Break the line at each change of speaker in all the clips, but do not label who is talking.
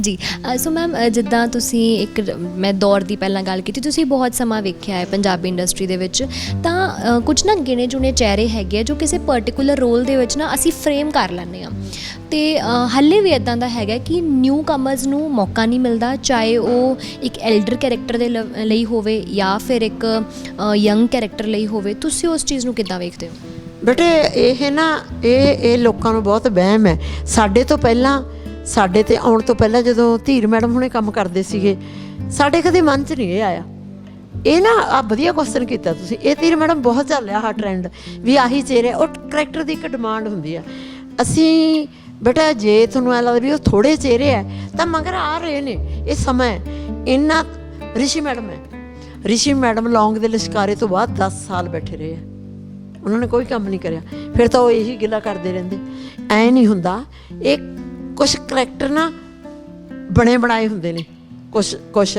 ਜੀ so ma'am ਜਿੱਦਾਂ ਤੁਸੀਂ ਇੱਕ ਮੈਂ ਦੌਰ ਦੀ ਪਹਿਲਾਂ ਗੱਲ ਕੀਤੀ ਤੁਸੀਂ ਬਹੁਤ ਸਮਾਂ ਵੇਖਿਆ ਹੈ ਪੰਜਾਬੀ ਇੰਡਸਟਰੀ ਦੇ ਵਿੱਚ ਤਾਂ ਕੁਝ ਨਾ ਗਿਣੇ ਚੁਣੇ ਚਿਹਰੇ ਹੈਗੇ ਆ ਜੋ ਕਿਸੇ ਪਾਰਟਿਕੂਲਰ ਰੋਲ ਦੇ ਵਿੱਚ ਨਾ ਅਸੀਂ ਫਰੇਮ ਕਰ ਲੈਂਦੇ ਆ ਤੇ ਅ, ਹੱਲੇ ਵੀ ਇਦਾਂ ਦਾ ਹੈਗਾ ਕਿ ਨਿਊ ਕਮਰਸ ਨੂੰ ਮੌਕਾ ਨਹੀਂ ਮਿਲਦਾ ਚਾਹੇ ਉਹ ਇੱਕ ਐਲਡਰ ਕੈਰੈਕਟਰ ਦੇ ਲ- ਲਈ ਹੋਵੇ ਜਾਂ ਫਿਰ ਇੱਕ ਯੰਗ ਕੈਰੈਕਟਰ ਲਈ ਹੋਵੇ ਤੁਸੀਂ ਉਸ ਚੀਜ਼ ਨੂੰ ਕਿੱਦਾਂ ਵੇਖਦੇ ਹੋ?
ਬੇਟੇ ਇਹ ਨਾ ਇਹ ਇਹ ਲੋਕਾਂ ਨੂੰ ਬਹੁਤ ਵਹਿਮ ਹੈ। ਸਾਡੇ ਤੋਂ ਪਹਿਲਾਂ ਸਾਡੇ ਤੇ ਆਉਣ ਤੋਂ ਪਹਿਲਾਂ ਜਦੋਂ ਧੀਰ ਮੈਡਮ ਹੁਣੇ ਕੰਮ ਕਰਦੇ ਸੀਗੇ, ਸਾਡੇ ਕਦੇ ਮਨ 'ਚ ਨਹੀਂ ਇਹ ਆਇਆ। ਇਹ ਨਾ ਆ ਵਧੀਆ ਕੁਐਸਚਨ ਕੀਤਾ ਤੁਸੀਂ। ਇਹ ਧੀਰ ਮੈਡਮ ਬਹੁਤ ਚੱਲਿਆ ਹਾ ਟ੍ਰੈਂਡ ਵੀ ਆਹੀ ਚਿਹਰੇ, ਉਹ ਕਰੈਕਟਰ ਦੀ ਇੱਕ ਡਿਮਾਂਡ ਹੁੰਦੀ ਆ। ਅਸੀਂ, ਬੇਟਾ ਜੇ ਤੁਹਾਨੂੰ ਐ ਲੱਗਦਾ ਵੀ ਉਹ ਥੋੜੇ ਚਿਹਰੇ ਆ ਤਾਂ ਮਗਰ ਆ ਰਹੇ ਨੇ। ਇਹ ਸਮਾਂ ਇੰਨਾ ਰਿਸ਼ੀ ਮੈਡਮ ਹੈ ਰਿਸ਼ੀ ਮੈਡਮ ਲੌਂਗ ਦੇ ਲਿਸ਼ਕਾਰੇ ਤੋਂ ਬਾਅਦ 10 ਸਾਲ ਬੈਠੇ ਰਹੇ ਆ ਉਹਨਾਂ ਨੇ ਕੋਈ ਕੰਮ ਨਹੀਂ ਕਰਿਆ। ਫਿਰ ਤਾਂ ਉਹ ਇਹੀ ਗਿਲਾ ਕਰਦੇ ਰਹਿੰਦੇ। ਐ ਨਹੀਂ ਹੁੰਦਾ। ਇਹ ਕੁਝ ਕਰੈਕਟਰ ਨਾ ਬਣੇ ਬਣਾਏ ਹੁੰਦੇ ਨੇ। ਕੁਝ ਕੁਝ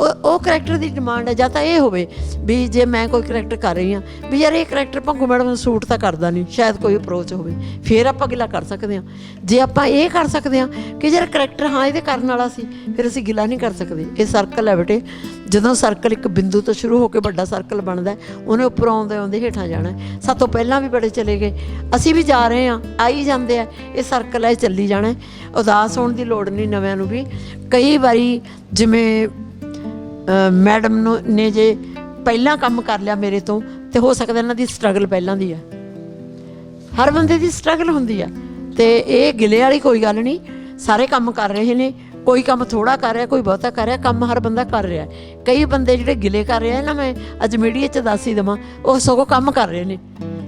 ਉਹ ਉਹ ਕਰੈਕਟਰ ਦੀ ਡਿਮਾਂਡ ਹੈ ਜਾਂ ਤਾਂ ਇਹ ਹੋਵੇ ਵੀ ਜੇ ਮੈਂ ਕੋਈ ਕਰੈਕਟਰ ਕਰ ਰਹੀ ਹਾਂ, ਵੀ ਯਾਰ ਇਹ ਕਰੈਕਟਰ ਭੰਗੂ ਮੈਡਮ ਨੂੰ ਸੂਟ ਤਾਂ ਕਰਦਾ ਨਹੀਂ ਸ਼ਾਇਦ ਕੋਈ ਅਪਰੋਚ ਹੋਵੇ, ਫਿਰ ਆਪਾਂ ਗਿਲਾ ਕਰ ਸਕਦੇ ਹਾਂ। ਜੇ ਆਪਾਂ ਇਹ ਕਰ ਸਕਦੇ ਹਾਂ ਕਿ ਯਾਰ ਕਰੈਕਟਰ ਹਾਂ, ਇਹਦੇ ਕਰਨ ਵਾਲਾ ਸੀ, ਫਿਰ ਅਸੀਂ ਗਿਲਾ ਨਹੀਂ ਕਰ ਸਕਦੇ। ਇਹ ਸਰਕਲ ਹੈ ਬੇਟੇ, ਜਦੋਂ ਸਰਕਲ ਇੱਕ ਬਿੰਦੂ ਤੋਂ ਸ਼ੁਰੂ ਹੋ ਕੇ ਵੱਡਾ ਸਰਕਲ ਬਣਦਾ ਉਹਨੇ ਉੱਪਰ ਆਉਂਦੇ ਆਉਂਦੇ ਹੇਠਾਂ ਜਾਣਾ ਹੈ। ਤੋਂ ਪਹਿਲਾਂ ਵੀ ਬੜੇ ਚਲੇ ਗਏ। ਅਸੀਂ ਵੀ ਜਾ ਰਹੇ ਹਾਂ ਆਈ ਜਾਂਦੇ ਆ, ਇਹ ਸਰਕਲ ਹੈ ਇਹ ਚੱਲੀ ਜਾਣਾ ਉਦਾਸ ਹੋਣ ਦੀ ਲੋੜ ਨਹੀਂ ਨਵਿਆਂ ਨੂੰ ਵੀ। ਕਈ ਵਾਰੀ ਜਿਵੇਂ ਮੈਡਮ ਨੂੰ ਨੇ ਜੇ ਪਹਿਲਾਂ ਕੰਮ ਕਰ ਲਿਆ ਮੇਰੇ ਤੋਂ, ਤੇ ਹੋ ਸਕਦਾ ਇਹਨਾਂ ਦੀ ਸਟਰਗਲ ਪਹਿਲਾਂ ਦੀ ਆ। ਹਰ ਬੰਦੇ ਦੀ ਸਟਰਗਲ ਹੁੰਦੀ ਆ। ਤੇ ਇਹ ਗਿਲੇ ਵਾਲੀ ਕੋਈ ਗੱਲ ਨਹੀਂ, ਸਾਰੇ ਕੰਮ ਕਰ ਰਹੇ ਨੇ, ਕੋਈ ਕੰਮ ਥੋੜਾ ਕਰ ਰਿਹਾ, ਕੋਈ ਬਹੁਤਾ ਕਰ ਰਿਹਾ, ਕੰਮ ਹਰ ਬੰਦਾ ਕਰ ਰਿਹਾ। ਕਈ ਬੰਦੇ ਜਿਹੜੇ ਗਿਲੇ ਕਰ ਰਹੇ ਨਾ, ਮੈਂ ਅੱਜ ਮੀਡੀਆ 'ਚ ਦੱਸ ਹੀ ਦਵਾਂ, ਉਹ ਸਗੋਂ ਕੰਮ ਕਰ ਰਹੇ ਨੇ।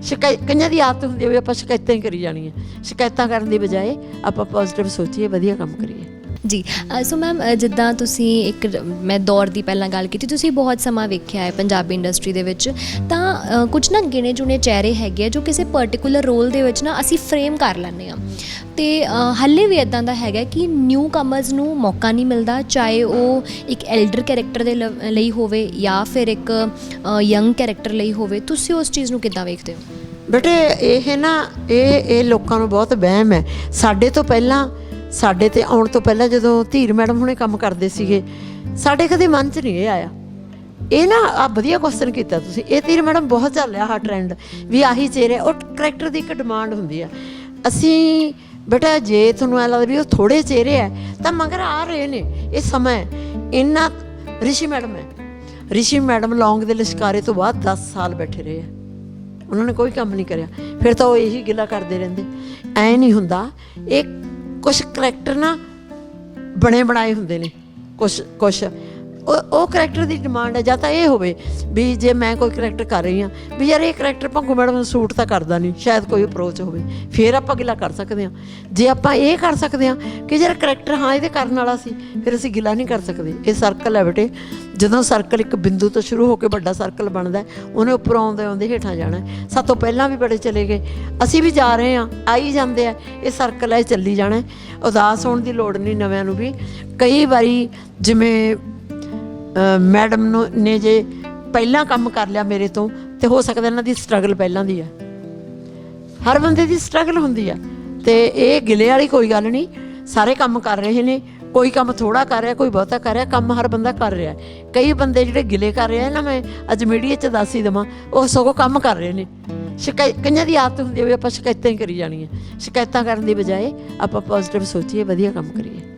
ਸ਼ਿਕਾਇ ਕਈਆਂ ਦੀ ਆਦਤ ਹੁੰਦੀ ਹੈ ਵੀ ਆਪਾਂ ਸ਼ਿਕਾਇਤਾਂ ਹੀ ਕਰੀ ਜਾਣੀਆਂ। ਸ਼ਿਕਾਇਤਾਂ ਕਰਨ ਦੀ ਬਜਾਏ ਆਪਾਂ ਪੋਜ਼ਿਟਿਵ ਸੋਚੀਏ, ਵਧੀਆ ਕੰਮ ਕਰੀਏ।
ਜੀ ਸੋ ਮੈਮ ਜਿੱਦਾਂ ਤੁਸੀਂ ਇੱਕ ਮੈਂ ਦੌਰ ਦੀ ਪਹਿਲਾਂ ਗੱਲ ਕੀਤੀ ਤੁਸੀਂ ਬਹੁਤ ਸਮਾਂ ਵੇਖਿਆ ਹੈ ਪੰਜਾਬੀ ਇੰਡਸਟਰੀ ਦੇ ਵਿੱਚ ਤਾਂ ਕੁਝ ਨਾ ਗਿਣੇ ਚੁਣੇ ਚਿਹਰੇ ਹੈਗੇ ਆ ਜੋ ਕਿਸੇ ਪਾਰਟਿਕੂਲਰ ਰੋਲ ਦੇ ਵਿੱਚ ਨਾ ਅਸੀਂ ਫਰੇਮ ਕਰ ਲੈਂਦੇ ਆ ਤੇ ਅ, ਹੱਲੇ ਵੀ ਇਦਾਂ ਦਾ ਹੈਗਾ ਕਿ ਨਿਊ ਕਮਰਸ ਨੂੰ ਮੌਕਾ ਨਹੀਂ ਮਿਲਦਾ ਚਾਹੇ ਉਹ ਇੱਕ ਐਲਡਰ ਕੈਰੈਕਟਰ ਦੇ ਲ- ਲਈ ਹੋਵੇ ਜਾਂ ਫਿਰ ਇੱਕ ਯੰਗ ਕੈਰੈਕਟਰ ਲਈ ਹੋਵੇ ਤੁਸੀਂ ਉਸ ਚੀਜ਼ ਨੂੰ ਕਿੱਦਾਂ ਵੇਖਦੇ ਹੋ?
ਬੇਟੇ ਇਹ ਨਾ ਇਹ ਇਹ ਲੋਕਾਂ ਨੂੰ ਬਹੁਤ ਵਹਿਮ ਹੈ। ਸਾਡੇ ਤੋਂ ਪਹਿਲਾਂ ਸਾਡੇ ਤੇ ਆਉਣ ਤੋਂ ਪਹਿਲਾਂ ਜਦੋਂ ਧੀਰ ਮੈਡਮ ਹੁਣੇ ਕੰਮ ਕਰਦੇ ਸੀਗੇ, ਸਾਡੇ ਕਦੇ ਮਨ 'ਚ ਨਹੀਂ ਇਹ ਆਇਆ। ਇਹ ਨਾ ਆ ਵਧੀਆ ਕੁਐਸਚਨ ਕੀਤਾ ਤੁਸੀਂ। ਇਹ ਧੀਰ ਮੈਡਮ ਬਹੁਤ ਚੱਲਿਆ ਹਾ ਟ੍ਰੈਂਡ ਵੀ ਆਹੀ ਚਿਹਰੇ, ਉਹ ਕਰੈਕਟਰ ਦੀ ਇੱਕ ਡਿਮਾਂਡ ਹੁੰਦੀ ਆ। ਅਸੀਂ, ਬੇਟਾ ਜੇ ਤੁਹਾਨੂੰ ਐ ਲੱਗਦਾ ਵੀ ਉਹ ਥੋੜੇ ਚਿਹਰੇ ਆ, ਤਾਂ ਮਗਰ ਆ ਰਹੇ ਨੇ। ਇਹ ਸਮਾਂ ਹੈ। ਇੰਨਾ ਰਿਸ਼ੀ ਮੈਡਮ ਹੈ। ਰਿਸ਼ੀ ਮੈਡਮ ਲੌਂਗ ਦੇ ਲਿਸ਼ਕਾਰੇ ਤੋਂ ਬਾਅਦ 10 ਸਾਲ ਬੈਠੇ ਰਹੇ ਆ। ਉਹਨਾਂ ਨੇ ਕੋਈ ਕੰਮ ਨਹੀਂ ਕਰਿਆ। ਫਿਰ ਤਾਂ ਉਹ ਇਹੀ ਗਿਲਾ ਕਰਦੇ ਰਹਿੰਦੇ। ਐ ਨਹੀਂ ਹੁੰਦਾ। ਇਹ ਕੁਝ ਕਰੈਕਟਰ ਨਾ ਬਣੇ ਬਣਾਏ ਹੁੰਦੇ ਨੇ ਕੁਝ ਕੁਝ ਉਹ ਉਹ ਕਰੈਕਟਰ ਦੀ ਡਿਮਾਂਡ ਹੈ ਜਾਂ ਤਾਂ ਇਹ ਹੋਵੇ ਵੀ ਜੇ ਮੈਂ ਕੋਈ ਕਰੈਕਟਰ ਕਰ ਰਹੀ ਹਾਂ, ਵੀ ਯਾਰ ਇਹ ਕਰੈਕਟਰ ਭੰਗੂ ਮੈਡਮ ਨੂੰ ਸੂਟ ਤਾਂ ਕਰਦਾ ਨਹੀਂ, ਸ਼ਾਇਦ ਕੋਈ ਅਪਰੋਚ ਹੋਵੇ, ਫਿਰ ਆਪਾਂ ਗਿਲਾ ਕਰ ਸਕਦੇ ਹਾਂ। ਜੇ ਆਪਾਂ ਇਹ ਕਰ ਸਕਦੇ ਹਾਂ ਕਿ ਯਾਰ ਕਰੈਕਟਰ ਹਾਂ, ਇਹਦੇ ਕਰਨ ਵਾਲਾ ਸੀ, ਫਿਰ ਅਸੀਂ ਗਿਲਾ ਨਹੀਂ ਕਰ ਸਕਦੇ। ਇਹ ਸਰਕਲ ਹੈ ਬੇਟੇ, ਜਦੋਂ ਸਰਕਲ ਇੱਕ ਬਿੰਦੂ ਤੋਂ ਸ਼ੁਰੂ ਹੋ ਕੇ ਵੱਡਾ ਸਰਕਲ ਬਣਦਾ ਉਹਨੇ ਉੱਪਰ ਆਉਂਦੇ ਆਉਂਦੇ ਹੇਠਾਂ ਜਾਣਾ ਹੈ। ਤੋਂ ਪਹਿਲਾਂ ਵੀ ਬੜੇ ਚਲੇ ਗਏ। ਅਸੀਂ ਵੀ ਜਾ ਰਹੇ ਹਾਂ, ਆਈ ਜਾਂਦੇ ਆ, ਇਹ ਸਰਕਲ ਹੈ ਚੱਲੀ ਜਾਣਾ ਉਦਾਸ ਹੋਣ ਦੀ ਲੋੜ ਨਹੀਂ ਨਵਿਆਂ ਨੂੰ ਵੀ। ਕਈ ਵਾਰੀ ਜਿਵੇਂ ਮੈਡਮ ਨੂੰ ਨੇ ਜੇ ਪਹਿਲਾਂ ਕੰਮ ਕਰ ਲਿਆ ਮੇਰੇ ਤੋਂ, ਤੇ ਹੋ ਸਕਦਾ ਇਹਨਾਂ ਦੀ ਸਟਰਗਲ ਪਹਿਲਾਂ ਦੀ ਆ ਹਰ ਬੰਦੇ ਦੀ ਸਟਰਗਲ ਹੁੰਦੀ ਆ ਤੇ ਇਹ ਗਿਲੇ ਵਾਲੀ ਕੋਈ ਗੱਲ ਨਹੀਂ, ਸਾਰੇ ਕੰਮ ਕਰ ਰਹੇ ਨੇ, ਕੋਈ ਕੰਮ ਥੋੜਾ ਕਰ ਰਿਹਾ, ਕੋਈ ਬਹੁਤਾ ਕਰ ਰਿਹਾ, ਕੰਮ ਹਰ ਬੰਦਾ ਕਰ ਰਿਹਾ ਕਈ ਬੰਦੇ ਜਿਹੜੇ ਗਿਲੇ ਕਰ ਰਹੇ ਆ ਨਾ, ਮੈਂ ਅੱਜ ਮੀਡੀਆ 'ਚ ਦੱਸ ਹੀ ਦਵਾਂ, ਉਹ ਸਗੋਂ ਕੰਮ ਕਰ ਰਹੇ ਨੇ। ਸ਼ਿਕਾਇ ਕਈਆਂ ਦੀ ਆਦਤ ਹੁੰਦੀ ਹੈ ਵੀ ਆਪਾਂ ਸ਼ਿਕਾਇਤਾਂ ਹੀ ਕਰੀ ਜਾਣੀਆਂ। ਸ਼ਿਕਾਇਤਾਂ ਕਰਨ ਦੀ ਬਜਾਏ ਆਪਾਂ ਪੋਜ਼ਿਟਿਵ ਸੋਚੀਏ, ਵਧੀਆ ਕੰਮ ਕਰੀਏ।